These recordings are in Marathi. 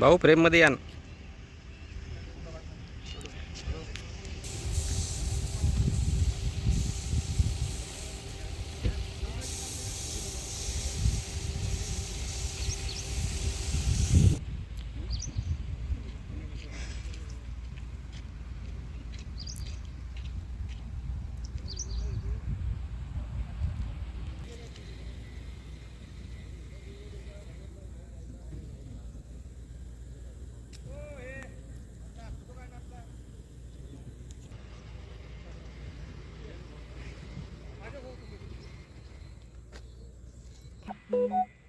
भाऊ फ्रेममध्ये या ना. Mm-hmm.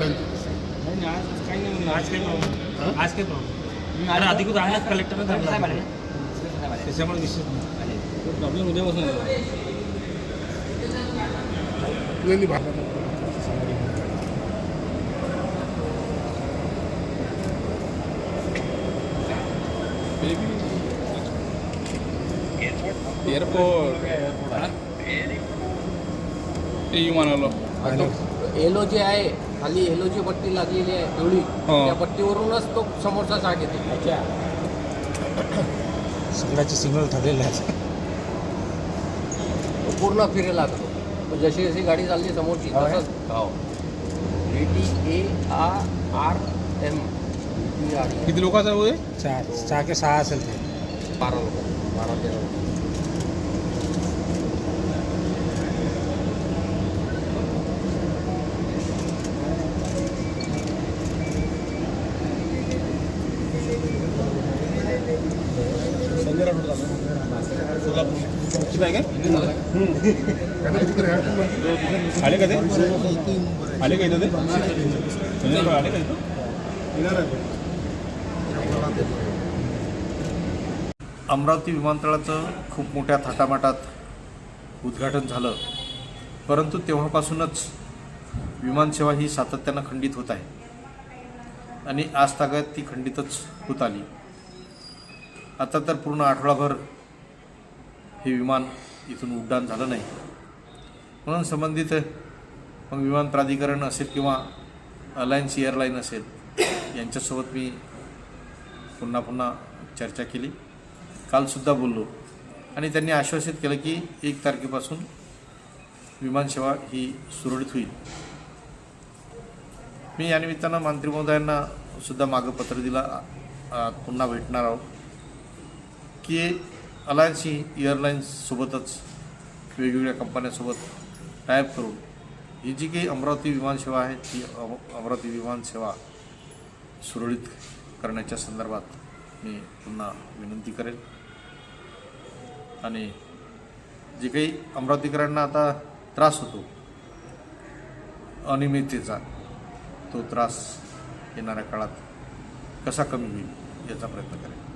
नाही आज काही नाही. आज काही प्रॉब्लेम आज काही प्रॉब्लेम अरे अधिकृत आहेच कलेक्टरने सांगितलं त्याच्यामुळे विषय नाही. प्रॉब्लेम उद्यापासून आहे. नाही एअरपोर्ट ते विमानाला. एलो जे आहे खाली एलोची पट्टी लागलेली आहे पिवळी. हो. त्या पट्टीवरूनच तो समोरचा चाक येते. सगळ्याचे सिग्नल ठरलेले आहेत. तो पूर्ण फिरेल लागतो तो जशी जशी गाडी चालली समोरची तसंच. हो. A T A R R M. किती लोकांचा चार. सहा के सहा असेल ते. बारा लोक. बारा तेरा लोक. आले का ते? आले का इथं ते? आले का इथं? अमरावती विमानतळाचं खूप मोठ्या थाटामाटात उद्घाटन झालं. परंतु तेव्हापासूनच विमानसेवा ही सातत्यानं खंडित होत आहे. आणि आज तागायत ती खंडितच होत आली. आता तर पूर्ण आठवडाभर हे विमान इथून उड्डाण झालं नाही. म्हणून संबंधित मग विमान प्राधिकरण असेल किंवा अलायन्स एअरलाईन असेल यांच्यासोबत मी पुन्हा पुन्हा चर्चा केली. कालसुद्धा बोललो. आणि त्यांनी आश्वासित केलं की एक तारखेपासून विमानसेवा ही सुरळीत होईल. मी या निमित्तानं मंत्री महोदयांना सुद्धा मागं पत्र दिला. पुन्हा भेटणार आहोत. की अलायन्स ही एअरलाईन्ससोबतच वेगवेगळ्या कंपन्यांसोबत टायप करून ही जी काही अमरावती विमानसेवा आहे ती अम- अमरावती विमानसेवा सुरळीत करण्याच्या संदर्भात मी पुन्हा विनंती करेन. आणि जे काही अमरावतीकरांना आता त्रास होतो अनियमिततेचा तो त्रास येणाऱ्या काळात कसा कमी होईल याचा प्रयत्न करेन.